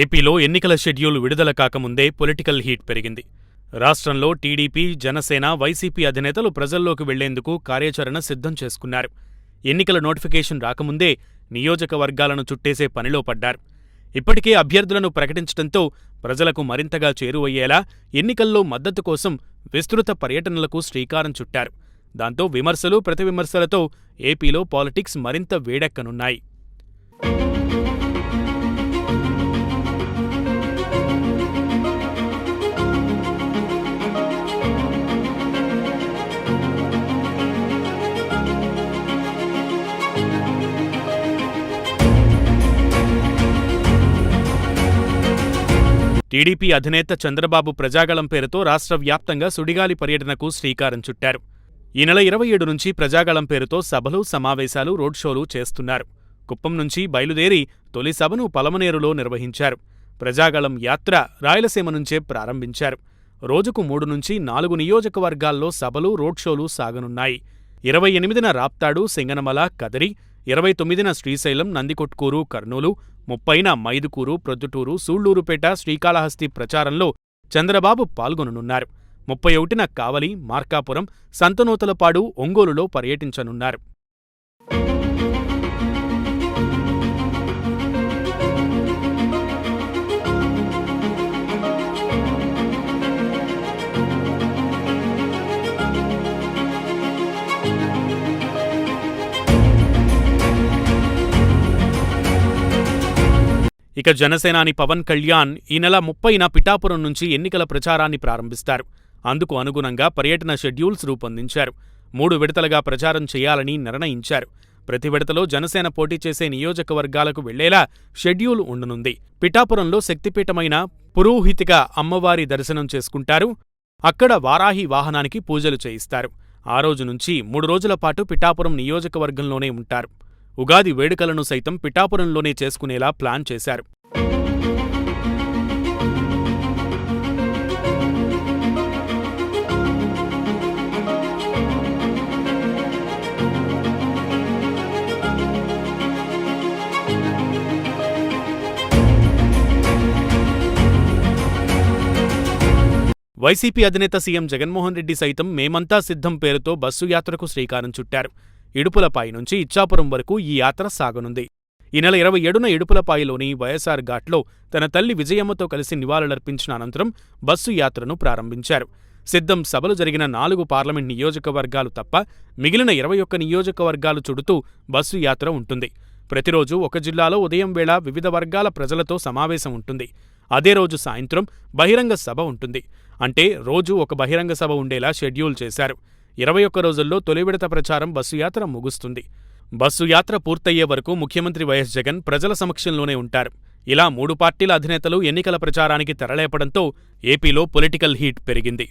ఏపీలో ఎన్నికల షెడ్యూల్ విడుదల కాకముందే పొలిటికల్ హీట్ పెరిగింది. రాష్ట్రంలో టీడీపీ జనసేన వైసీపీ అధినేతలు ప్రజల్లోకి వెళ్ళేందుకు కార్యాచరణ సిద్ధం చేసుకున్నారు. ఎన్నికల నోటిఫికేషన్ రాకముందే నియోజకవర్గాలను చుట్టేసే పనిలో పడ్డారు. ఇప్పటికే అభ్యర్థులను ప్రకటించడంతో ప్రజలకు మరింతగా చేరువయ్యేలా ఎన్నికల్లో మద్దతు కోసం విస్తృత పర్యటనలకు శ్రీకారం చుట్టారు. దాంతో విమర్శలు ప్రతివిమర్శలతో ఏపీలో పాలిటిక్స్ మరింత వేడెక్కనున్నాయి. టీడీపీ అధినేత చంద్రబాబు ప్రజాగళం పేరుతో రాష్ట్ర వ్యాప్తంగా సుడిగాలి పర్యటనకు శ్రీకారం చుట్టారు. ఈ నెల ఇరవై ఏడు నుంచి ప్రజాగళం పేరుతో సభలు సమావేశాలు రోడ్ షోలు చేస్తున్నారు. కుప్పం నుంచి బయలుదేరి తొలి సభను పలమనేరులో నిర్వహించారు. ప్రజాగళం యాత్ర రాయలసీమ నుంచే ప్రారంభించారు. రోజుకు మూడు నుంచి నాలుగు నియోజకవర్గాల్లో సభలు రోడ్ షోలు సాగనున్నాయి. ఇరవై ఎనిమిదిన రాప్తాడు సింగనమల కదరి ఇరవై తొమ్మిదిన శ్రీశైలం నందికొట్కూరు కర్నూలు ముప్పైన మైదుకూరు ప్రొద్దుటూరు సూళ్ళూరుపేట శ్రీకాళహస్తి ప్రచారంలో చంద్రబాబు పాల్గొననున్నారు. ముప్పై ఒకటిన కావలి మార్కాపురం సంతనూతలపాడు ఒంగోలులో పర్యటించనున్నారు. ఇక జనసేనాని పవన్ కళ్యాణ్ ఈ నెల ముప్పైన పిఠాపురం నుంచి ఎన్నికల ప్రచారాన్ని ప్రారంభిస్తారు. అందుకు అనుగుణంగా పర్యటన షెడ్యూల్స్ రూపొందించారు. మూడు విడతలుగా ప్రచారం చేయాలని నిర్ణయించారు. ప్రతి విడతలో జనసేన పోటీ చేసే నియోజకవర్గాలకు వెళ్ళేలా షెడ్యూల్ ఉండనుంది. పిఠాపురంలో శక్తిపీఠమైన పురోహితిక అమ్మవారి దర్శనం చేసుకుంటారు. అక్కడ వారాహి వాహనానికి పూజలు చేయిస్తారు. ఆ రోజు నుంచి మూడు రోజుల పాటు పిఠాపురం నియోజకవర్గంలోనే ఉంటారు. ఉగాది వేడుకలను సైతం పిఠాపురంలోనే చేసుకునేలా ప్లాన్ చేశారు. వైసీపీ అధినేత సీఎం జగన్మోహన్ రెడ్డి సైతం మేమంతా సిద్ధం పేరుతో బస్సు యాత్రకు శ్రీకారం చుట్టారు. ఇడుపులపాయి నుంచి ఇచ్చాపురం వరకు ఈ యాత్ర సాగనుంది. ఈ నెల ఇరవై ఏడున ఇడుపులపాయిలోని వైఎస్ఆర్ ఘాట్లో తన తల్లి విజయమ్మతో కలిసి నివాళులర్పించిన అనంతరం బస్సు యాత్రను ప్రారంభించారు. సిద్ధం సభలు జరిగిన నాలుగు పార్లమెంట్ నియోజకవర్గాలు తప్ప మిగిలిన ఇరవై ఒక్క నియోజకవర్గాలు చుడుతూ బస్సు యాత్ర ఉంటుంది. ప్రతిరోజు ఒక జిల్లాలో ఉదయం వేళ వివిధ వర్గాల ప్రజలతో సమావేశం ఉంటుంది. అదే రోజు సాయంత్రం బహిరంగ సభ ఉంటుంది. అంటే రోజు ఒక బహిరంగ సభ ఉండేలా షెడ్యూల్ చేశారు. ఇరవై ఒక్క రోజుల్లో తొలి విడత ప్రచారం బస్సు యాత్ర ముగుస్తుంది. బస్సు యాత్ర పూర్తయ్యే వరకు ముఖ్యమంత్రి వైఎస్ జగన్ ప్రజల సమక్షంలోనే ఉంటారు. ఇలా మూడు పార్టీల అధినేతలు ఎన్నికల ప్రచారానికి తెరలేపడంతో ఏపీలో పొలిటికల్ హీట్ పెరిగింది.